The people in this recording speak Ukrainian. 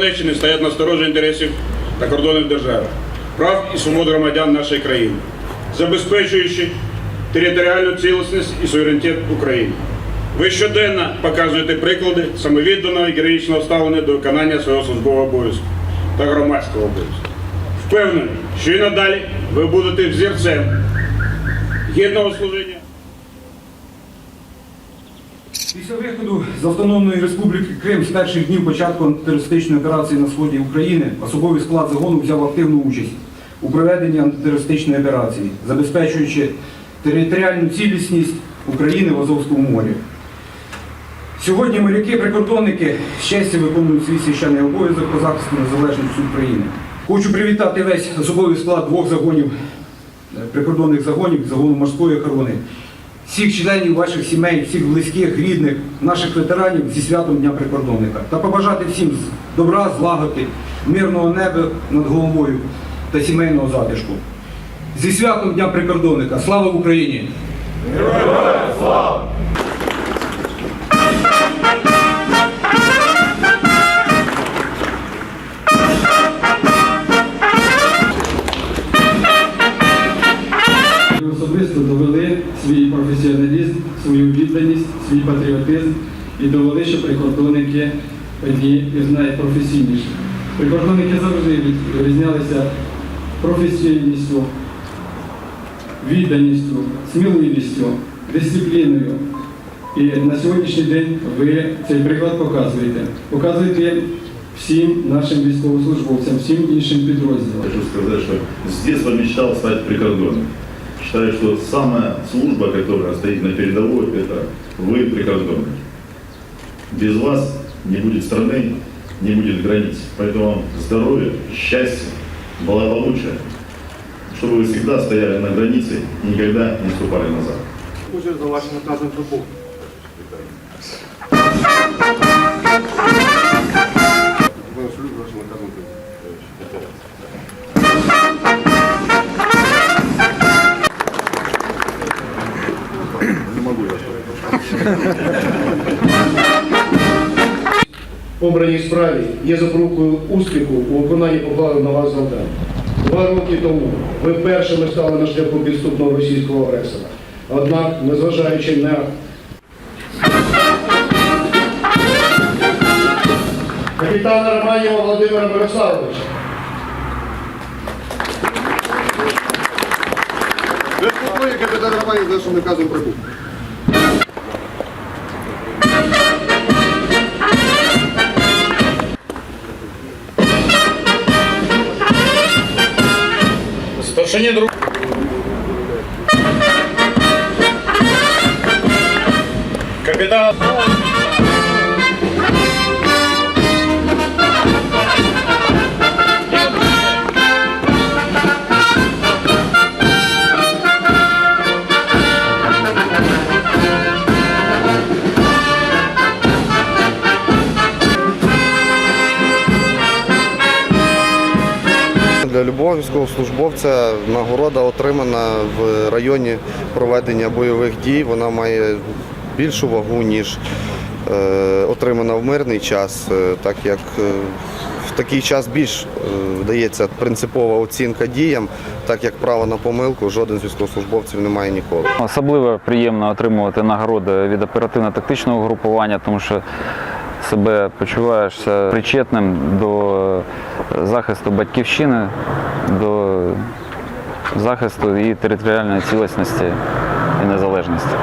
Донеччини стоять на сторожі інтересів та кордонів держави, прав і свобод громадян нашої країни, забезпечуючи територіальну цілісність і суверенітет України. Ви щоденно показуєте приклади самовідданого і героїчного ставлення до виконання свого службового обов'язку та громадського обов'язку. Впевнений, що і надалі ви будете взірцем гідного служіння. Після виходу з Автономної Республіки Крим з перших днів початку антитерористичної операції на сході України особовий склад загону взяв активну участь у проведенні антитерористичної операції, забезпечуючи територіальну цілісність України в Азовському морі. Сьогодні моряки-прикордонники з честю виконують свій священний обов'язок по захисту незалежності України. Хочу привітати весь особовий склад двох загонів, е, прикордонних загонів, загону морської охорони, всіх членів ваших сімей, всіх близьких, рідних, наших ветеранів зі святом Дня прикордонника та побажати всім добра, злагоди, мирного неба над головою та сімейного затишку. Зі святом Дня прикордонника! Слава Україні! Ви свій патріотизм і довели, що прикордонники одні із найпрофесійніших. Прикордонники завжди відрізнялися професійністю, відданістю, сміливістю, дисципліною. І на сьогоднішній день ви цей приклад показуєте. Показуєте всім нашим військовослужбовцям, всім іншим підрозділам. Хочу сказать, что с детства мечтал стать прикордонным. Считаю, что самая служба, которая стоит на передовой, это вы, прикордонники. Без вас не будет страны, не будет границ. Поэтому вам здоровья, счастья, благополучия, чтобы вы всегда стояли на границе и никогда не ступали назад. Дуже за вашим наказом трубу. Обраній справі є запорукою успіху у виконанні покладених на вас завдань. Два роки тому ви першими стали на шляху підступного російського агресора. Однак, незважаючи на капітана Романєва Володимира Мирославовича, купої капітан Романів за вашим наказом прибув. Старшині друг. Капітан. Для любого військовослужбовця нагорода отримана в районі проведення бойових дій. Вона має більшу вагу, ніж е, отримана в мирний час, е, так як е, в такий час більш дається принципова оцінка діям, так як право на помилку жоден з військовослужбовців не має ніколи. Особливо приємно отримувати нагороди від оперативно-тактичного групування, тому що себе почуваєшся причетним до захисту батьківщини, до захисту її територіальної цілісності і незалежності.